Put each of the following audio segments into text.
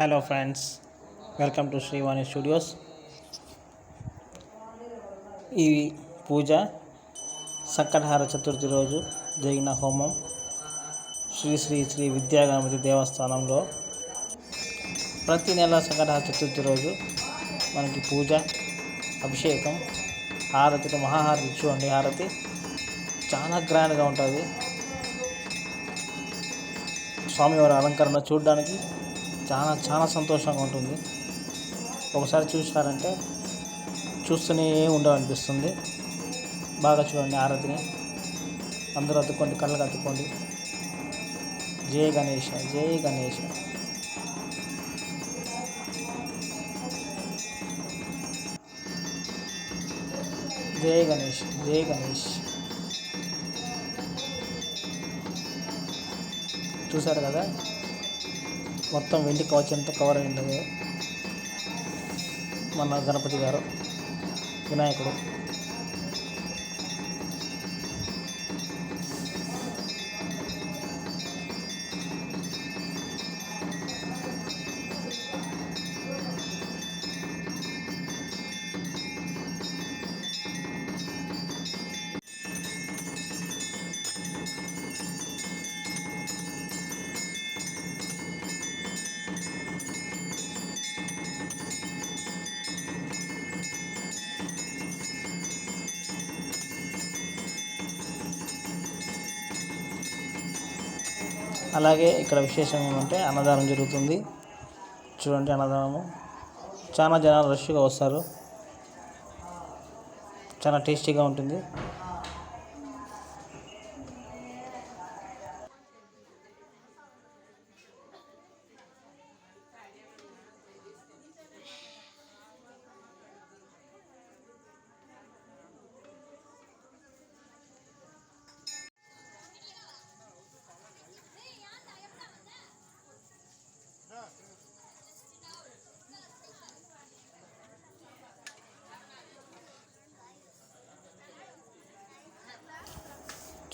Hello friends welcome to Srivani studios. ఈ పూజ సంకటహార చతుర్థి రోజు జరిగిన హోమం శ్రీ శ్రీ శ్రీ విద్యాగణపతి దేవస్థానంలో. ప్రతి నెల సంకటహార చతుర్థి రోజు మనకి పూజ అభిషేకం హారతి మహాహారతి చూడండి హారతి. చాలా గ్రాండ్గా ఉంటుంది. స్వామివారి అలంకరణ చూడడానికి చాలా చాలా సంతోషంగా ఉంటుంది. ఒకసారి చూసారంటే చూస్తూనే ఉండాలనిపిస్తుంది. బాగా చూడండి ఆరతిని అందరూ అతుక్కోండి కళ్ళకు అతుక్కోండి. జయ గణేష జయ గణేష. జయ గణేష్ జయ గణేష్. చూసారు కదా? మొత్తం వెండి కవచంతో కవర్ అయింది. మన గణపతి గారు వినాయకుడు. అలాగే ఇక్కడ విశేషం ఏమంటే అన్నదానం జరుగుతుంది. చూడండి అన్నదానము. చాలా జనాలు రష్గా వస్తారు. చాలా టేస్టీగా ఉంటుంది.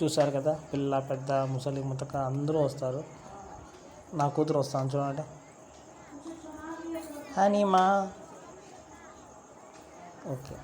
చూశారు కదా పిల్ల పెద్ద ముసలి ముతక అందరూ వస్తారు. నా కూతురు వస్తాను చూడండి. హనీమా ఓకే.